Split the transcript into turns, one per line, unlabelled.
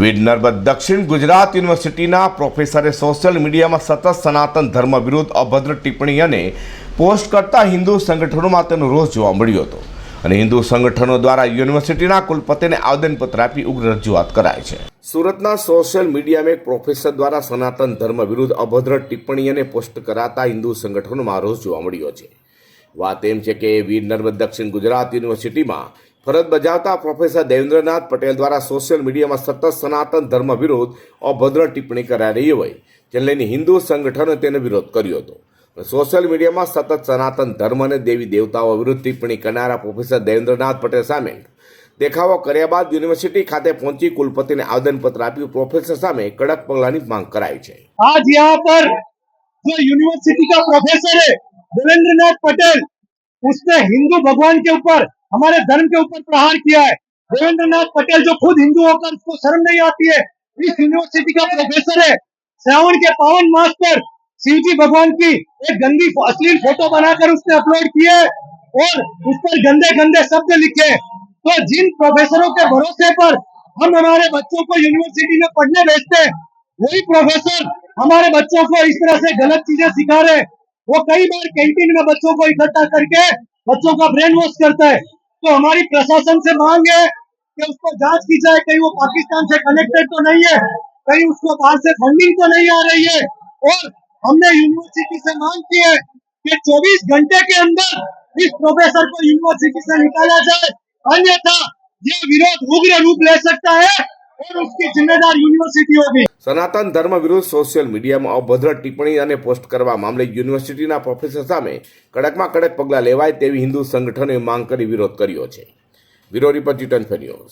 વીર દક્ષિણ ગુજરાત યુનિવર્સિટીના પ્રોફેસરે સોશિયલ મીડિયામાં સતત સનાતન ધર્મ વિરુદ્ધ અભદ્ર ટિપ્પણી અને પોસ્ટ કરતા હિન્દુ સંગઠનોમાં તેનો રોષ જોવા મળ્યો હતો. અને હિન્દુ સંગઠનો દ્વારા યુનિવર્સિટીના કુલપતિને આવેદનપત્ર આપી ઉગ્ર રજૂઆત કરાય છે. સુરતના સોશિયલ મીડિયામાં એક પ્રોફેસર દ્વારા સનાતન ધર્મ વિરુદ્ધ અભદ્ર ટિપ્પણી અને પોસ્ટ કરાતા હિન્દુ સંગઠનોમાં રોષ જોવા મળ્યો છે. વાત એમ છે કે વીર નર્મદ દક્ષિણ ગુજરાત યુનિવર્સિટીમાં ફરજ બજાવતા પ્રોફેસર દેવેન્દ્રનાથ પટેલ દ્વારા સોશિયલ મીડિયામાં સતત સનાતન ધર્મ વિરુદ્ધ અભદ્ર ટિપ્પણી કરાઈ રહી હોય જેને લઈને હિન્દુ સંગઠનોએ તેનો વિરોધ કર્યો હતો અને સોશિયલ મીડિયામાં સતત સનાતન ધર્મ અને દેવી દેવતાઓ વિરુદ્ધ ટિપ્પણી કરનારા પ્રોફેસર દેવેન્દ્રનાથ પટેલ સામે દેખાવો કર્યા બાદ યુનિવર્સિટી ખાતે પહોંચી કુલપતિને આવેદનપત્ર આપ્યું પ્રોફેસર સામે કડક પગલાંની માંગ કરાઈ છે
आज यहाँ पर जो यूनिवर्सिटी का प्रोफेसर है देवेंद्र नाथ पटेल उसने हिंदू भगवान के ऊपर हमारे धर्म के ऊपर प्रहार किया है। देवेंद्र नाथ पटेल जो खुद हिंदू होकर उसको शर्म नहीं आती है, इस यूनिवर्सिटी का प्रोफेसर है। श्रावण के पावन मास पर शिव जी भगवान की एक गंदी अश्लील फ़ोटो बनाकर उसने अपलोड की है और उस पर गंदे गंदे शब्द लिखे तो जिन प्रोफेसरों के भरोसे पर हम हमारे बच्चों को यूनिवर्सिटी में पढ़ने भेजते हैं, वही प्रोफेसर हमारे बच्चों को इस तरह से गलत चीज़ें सिखा रहे वो कई बार कैंटीन में बच्चों को इकट्ठा करके बच्चों का ब्रेन वॉश करता है। तो हमारी प्रशासन से मांग है कि उसको जाँच की जाए, कहीं वो पाकिस्तान से कनेक्टेड तो नहीं है, कहीं उसको बाहर से फंडिंग तो नहीं आ रही है। और हमने यूनिवर्सिटी से मांग की है कि 24 घंटे के अंदर इस प्रोफेसर को यूनिवर्सिटी से निकाला जाए। अन्यथा ये विरोध उग्र रूप ले सकता है और उसकी जिम्मेदार यूनिवर्सिटी होगी।
સનાતન ધર્મ વિરુદ્ધ સોશિયલ મીડિયામાં અભદ્ર ટિપ્પણી અને પોસ્ટ કરવા મામલે યુનિવર્સિટીના પ્રોફેસર સામે કડકમાં કડક પગલાં લેવાય તેવી હિન્દુ સંગઠનોએ માંગ કરી વિરોધ કર્યો છે. વિરોધ રિપોર્ટ ફેન્યુઝ